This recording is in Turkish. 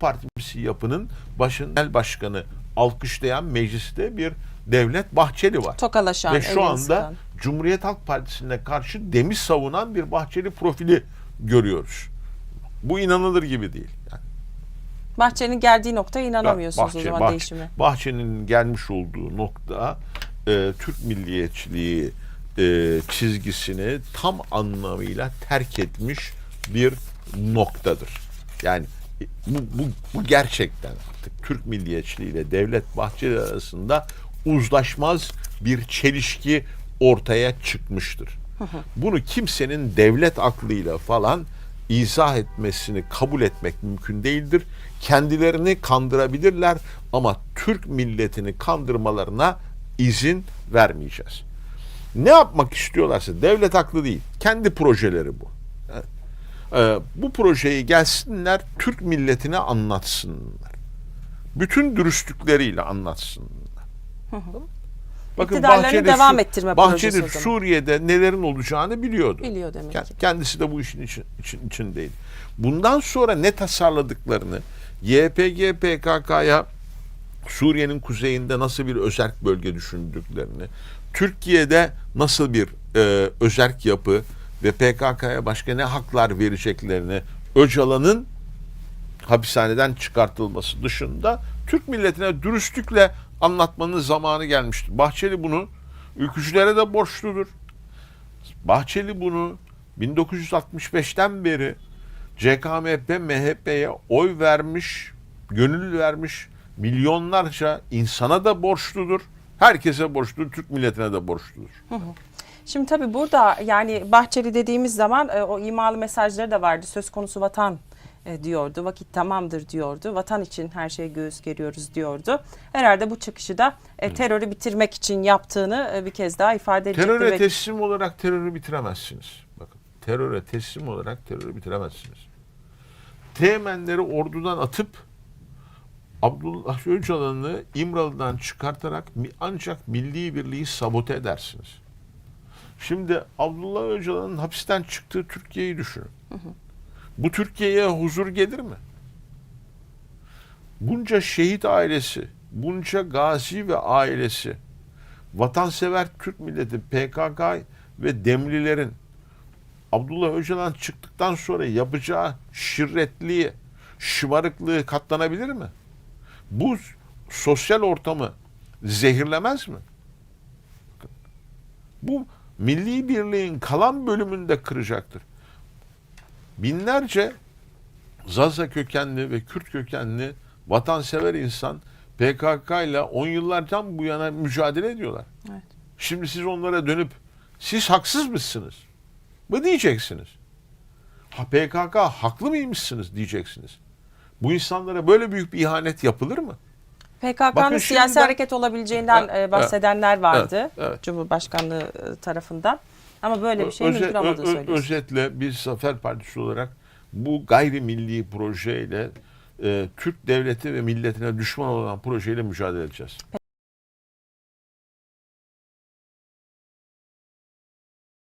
Partisi yapının başın başkanı alkışlayan mecliste bir Devlet Bahçeli var. Tokalaşan, Ve şu anda sıkan. Cumhuriyet Halk Partisi'ne karşı demiş savunan bir Bahçeli profili görüyoruz. Bu inanılır gibi değil. Yani Bahçe'nin geldiği noktaya inanamıyorsunuz o Bahçe- zaman Bahçe- değişime. Bahçe'nin gelmiş olduğu nokta e, Türk milliyetçiliği e, çizgisini tam anlamıyla terk etmiş bir noktadır. Yani bu, bu, bu gerçekten artık Türk milliyetçiliği ile Devlet Bahçeli arasında uzlaşmaz bir çelişki ortaya çıkmıştır. Bunu kimsenin devlet aklıyla falan izah etmesini kabul etmek mümkün değildir. Kendilerini kandırabilirler ama Türk milletini kandırmalarına izin vermeyeceğiz. Ne yapmak istiyorlarsa devlet haklı değil. Kendi projeleri bu. Ee, bu projeyi gelsinler Türk milletine anlatsınlar. Bütün dürüstlükleriyle anlatsınlar. İktidarlarını devam ettirme Bahçeli. Suriye'de nelerin olacağını biliyordu. Biliyor demek ki. Kendisi de bu işin için, için, içindeydi. Bundan sonra ne tasarladıklarını YPG PKK'ya Suriye'nin kuzeyinde nasıl bir özerk bölge düşündüklerini, Türkiye'de nasıl bir e, özerk yapı ve PKK'ya başka ne haklar vereceklerini Öcalan'ın hapishaneden çıkartılması dışında Türk milletine dürüstlükle anlatmanın zamanı gelmiştir. Bahçeli bunu ülkücülere de borçludur. Bahçeli bunu 1965'ten beri CKMP MHP'ye oy vermiş, gönül vermiş milyonlarca insana da borçludur. Herkese borçludur, Türk milletine de borçludur. Şimdi tabii burada yani Bahçeli dediğimiz zaman e, o imalı mesajları da vardı. Söz konusu vatan e, diyordu. Vakit tamamdır diyordu. Vatan için her şeye göğüs geriyoruz diyordu. Herhalde bu çıkışı da e, terörü bitirmek için yaptığını e, bir kez daha ifade edecektir. Teröre ve- teslim olarak terörü bitiremezsiniz. Bakın teröre teslim olarak terörü bitiremezsiniz. Teğmenleri ordudan atıp Abdullah Öcalan'ı İmralı'dan çıkartarak mi- ancak milli birliği sabote edersiniz. Şimdi Abdullah Öcalan'ın hapisten çıktığı Türkiye'yi düşünün. Bu Türkiye'ye huzur gelir mi? Bunca şehit ailesi, bunca gazi ve ailesi, vatansever Türk milleti PKK ve Demlilerin Abdullah Öcalan çıktıktan sonra yapacağı şirretliği, şımarıklığı katlanabilir mi? Bu sosyal ortamı zehirlemez mi? Bu milli birliğin kalan bölümünde kıracaktır. Binlerce Zaza kökenli ve Kürt kökenli vatansever insan PKK ile 10 yıllardan bu yana mücadele ediyorlar. Evet. Şimdi siz onlara dönüp siz haksız mısınız? mı diyeceksiniz. Ha, PKK haklı mıymışsınız diyeceksiniz. Bu insanlara böyle büyük bir ihanet yapılır mı? PKK'nın Bakın siyasi şimdiden- hareket olabileceğinden e, bahsedenler vardı evet, evet. Cumhurbaşkanlığı e, tarafından. Ama böyle bir şey Öze- mümkün olmadığı ö- ö- söylüyor. Özetle biz Zafer Partisi olarak bu gayrimilli projeyle e, Türk devleti ve milletine düşman olan projeyle mücadele edeceğiz.